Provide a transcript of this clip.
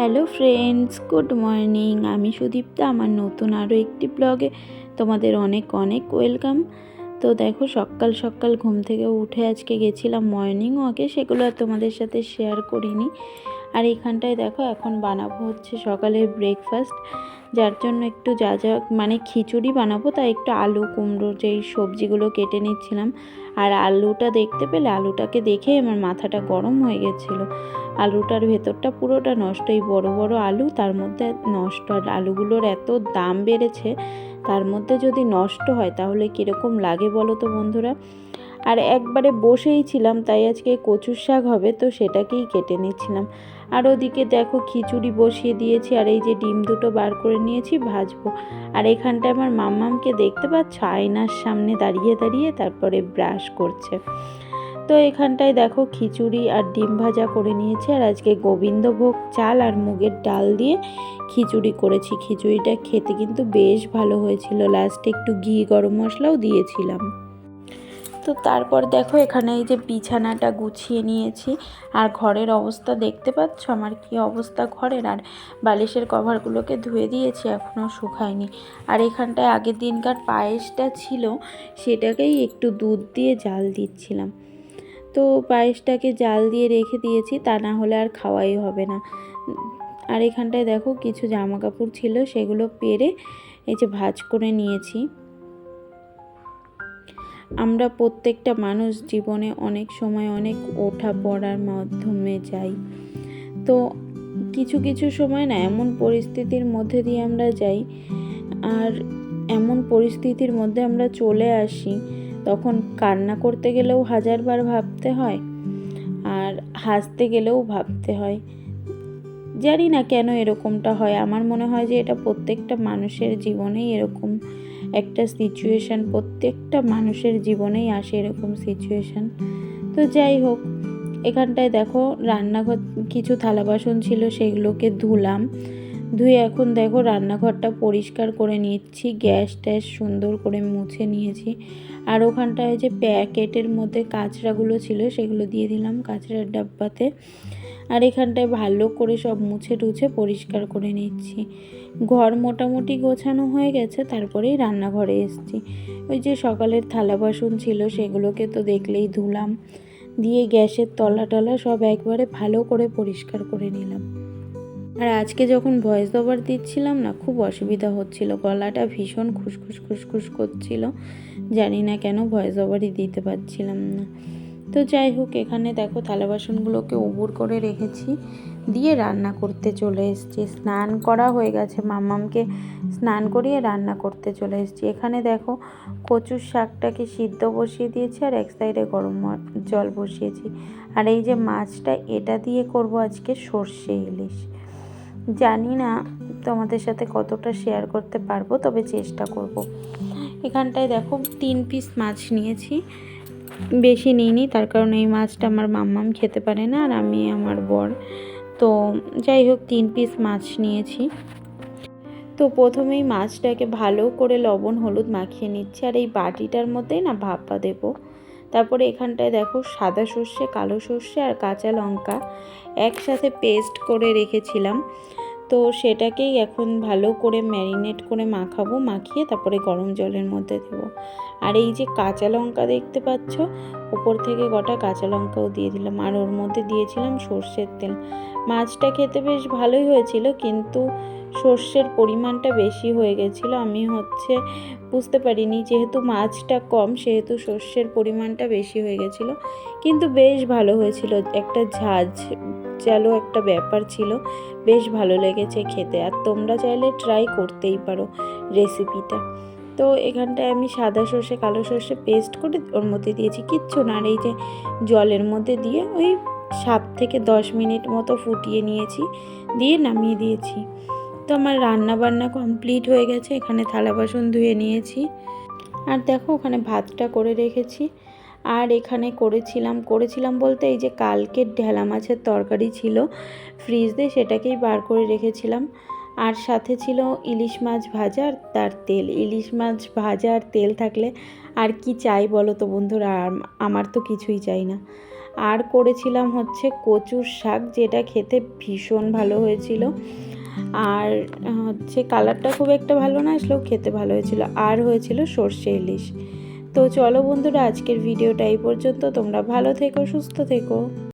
Hello friends, good morning. আমি সুদীপ্তা, আমার নতুন আরও একটি ব্লগে তোমাদের অনেক অনেক ওয়েলকাম। তো দেখো, সকাল সকাল ঘুম থেকে উঠে আজকে গেছিলাম মর্নিং ওয়াকে, সেগুলো আর তোমাদের সাথে শেয়ার করিনি। আর এখানটায় দেখো, এখন বানাবো হচ্ছে সকালের ব্রেকফাস্ট যার জন্য একটু যা যা মানে খিচুড়ি বানাবো, তাই একটু আলু কুমড়োর যেই সবজিগুলো কেটে নিচ্ছিলাম। আর আলুটা দেখতে পেলে আলুটাকে দেখে আমার মাথাটা গরম হয়ে গেছিল। আলুটার ভেতরটা পুরোটা নষ্ট, এই বড় বড় আলু, তার মধ্যে নষ্ট। আর আলুগুলোর এত দাম বেড়েছে, তার মধ্যে যদি নষ্ট হয়, তাহলে কীরকম লাগে বলো তো বন্ধুরা? আর একবারে বসেই ছিলাম, তাই আজকে কচুর শাক হবে, তো সেটাকেই কেটে নিচ্ছিলাম। আর ওদিকে দেখো খিচুড়ি বসিয়ে দিয়েছি, আর এই যে ডিম দুটো বার করে নিয়েছি, ভাজবো। আর এখানটায় আমার মাম্মামকে দেখতে পাচ্ছ? আয়নার সামনে দাঁড়িয়ে দাঁড়িয়ে তারপরে ব্রাশ করছে। তো এখানটায় দেখো খিচুড়ি আর ডিম ভাজা করে নিয়েছি, আর আজকে গোবিন্দভোগ চাল আর মুগের ডাল দিয়ে খিচুড়ি করেছি। খিচুড়িটা খেতে কিন্তু বেশ ভালো হয়েছিল। লাস্টে একটু ঘি, গরম মশলাও দিয়েছিলাম। তো তারপর দেখো এখানে এই যে বিছানাটা গুছিয়ে নিয়েছি। আর ঘরের অবস্থা দেখতে পাচ্ছ? আমার কি অবস্থা ঘরের? আর বালিশের কভারগুলোকে ধুয়ে দিয়েছি, এখনও শুকায়নি। আর এখানটায় আগের দিনকার পায়েসটা ছিল, সেটাকেই একটু দুধ দিয়ে জাল দিচ্ছিলাম। তো পায়েসটাকে জাল দিয়ে রেখে দিয়েছি, তা না হলে আর খাওয়াই হবে না। আর এখানটায় দেখো কিছু জামা কাপড় ছিল, সেগুলো পেরে এই যে ভাজ করে নিয়েছি। আমরা প্রত্যেকটা মানুষ জীবনে অনেক সময় অনেক ওঠা পড়ার মাধ্যমে যাই। তো কিছু কিছু সময় না এমন পরিস্থিতির মধ্যে দিয়ে আমরা যাই আর এমন পরিস্থিতির মধ্যে আমরা চলে আসি, তখন কান্না করতে গেলেও হাজারবার ভাবতে হয় আর হাসতে গেলেও ভাবতে হয়। জানি না কেন এরকমটা হয়, আমার মনে হয় যে এটা প্রত্যেকটা মানুষের জীবনেই এরকম একটা সিচুয়েশান প্রত্যেকটা মানুষের জীবনেই আসে এরকম সিচুয়েশান তো যাই হোক, এখানটায় দেখো রান্নাঘর, কিছু থালা বাসন ছিল, সেগুলোকে ধুলাম। ধুয়ে এখন দেখো রান্নাঘরটা পরিষ্কার করে নিচ্ছি, গ্যাস ট্যাস সুন্দর করে মুছে নিয়েছি। আর ওখানটায় যে প্যাকেটের মধ্যে কাঁচড়াগুলো ছিল, সেগুলো দিয়ে দিলাম কাঁচড়ার ডাব্বাতে। আর এখানটায় ভালো করে সব মুছে টুছে পরিষ্কার করে নিচ্ছি। ঘর মোটামুটি গোছানো হয়ে গেছে, তারপরেই রান্নাঘরে এসছি। ওই যে সকালের থালা বাসন ছিল, সেগুলোকে তো দেখলেই ধুলাম। দিয়ে গ্যাসের তলা টলা সব একবারে ভালো করে পরিষ্কার করে নিলাম। আর আজকে যখন ভয়েস ওভার দিচ্ছিলাম না, খুব অসুবিধা হচ্ছিল, গলাটা ভীষণ খুসখুস খুসখুস করছিল। জানি না কেন ভয়েস ওভারই দিতে পারছিলাম না। তো যাই হোক, এখানে দেখো থালা বাসনগুলোকে উবুর করে রেখেছি। দিয়ে রান্না করতে চলে এসেছি। স্নান করা হয়ে গেছে মামামকে। স্নান করিয়ে রান্না করতে চলে এসেছি। এখানে দেখো কচুর শাকটাকে সিদ্ধ বসিয়ে দিয়েছি আর এক সাইডে গরম জল বসিয়েছি। আর এই যে মাছটা, এটা দিয়ে করব আজকে সর্ষে ইলিশ। জানি না তোমাদের সাথে কতটা শেয়ার করতে পারব, তবে চেষ্টা করব। এখানটায় দেখো তিন পিস মাছ নিয়েছি। বেশি নিইনি, তার কারণ এই মাছটা আমার মাম্মাম খেতে পারে না আর আমি আমার বর। তো যাই হোক, তিন পিস মাছ নিয়েছি। তো প্রথমেই মাছটাকে ভালো করে লবণ হলুদ মাখিয়ে নিচ্ছি আর এই বাটিটার মধ্যেই না ভাপা দেবো। তারপরে এখানটায় দেখো সাদা সর্ষে, কালো সর্ষে আর কাঁচা লঙ্কা একসাথে পেস্ট করে রেখেছিলাম। তো সেটাকেই এখন ভালো করে ম্যারিনেট করে মাখাবো, মাখিয়ে তারপরে গরম জলের মধ্যে দেবো। আর এই যে কাঁচা লঙ্কা দেখতে পাচ্ছ উপর থেকে গোটা কাঁচা লঙ্কাও দিয়ে দিলাম। আর ওর মধ্যে দিয়েছিলাম সর্ষের তেল। মাছটা খেতে বেশ ভালোই হয়েছিল, কিন্তু সর্ষের পরিমাণটা বেশি হয়ে গেছিল। আমি হচ্ছে বুঝতে পারিনি, যেহেতু মাছটা কম, সেহেতু সর্ষের পরিমাণটা বেশি হয়ে গেছিল। কিন্তু বেশ ভালো হয়েছিল। একটা ঝাঁঝ চালো একটা ব্যাপার ছিল। বেশ ভালো লেগেছে খেতে। আর তোমরা চাইলে ট্রাই করতেই পারো রেসিপিটা তো এখানটায় আমি সাদা সর্ষে, কালো সর্ষে পেস্ট করে ওর মধ্যে দিয়েছি। কিচ্ছু না। আর এই যে জলের মধ্যে দিয়ে ওই সাত থেকে দশ মিনিট মতো ফুটিয়ে নিয়েছি। দিয়ে নামিয়ে দিয়েছি। তো আমার রান্না বান্না কমপ্লিট হয়ে গেছে। এখানে থালা বাসন ধুয়ে নিয়েছি। আর দেখো ওখানে ভাতটা করে রেখেছি। আর এখানে করেছিলাম করেছিলাম বলতে এই যে কালকের ঢেলা মাছের তরকারি ছিল ফ্রিজ দিয়ে সেটাকেই বার করে রেখেছিলাম। আর সাথে ছিল ইলিশ মাছ ভাজা আর তার তেল। ইলিশ মাছ ভাজা আর তেল থাকলে আর কি চাই বলো তো বন্ধুরা? আমার তো কিছুই চাই না। আর করেছিলাম হচ্ছে কচুর শাক, যেটা খেতে ভীষণ ভালো হয়েছিল। আর হচ্ছে কালারটা খুব একটা ভালো না, আসলেও খেতে ভালো হয়েছিল। আর হয়েছিল সর্ষে ইলিশ। তো চলো বন্ধুরা আজকের ভিডিওটা এই পর্যন্ত। তোমরা ভালো থেকো সুস্থ থেকো।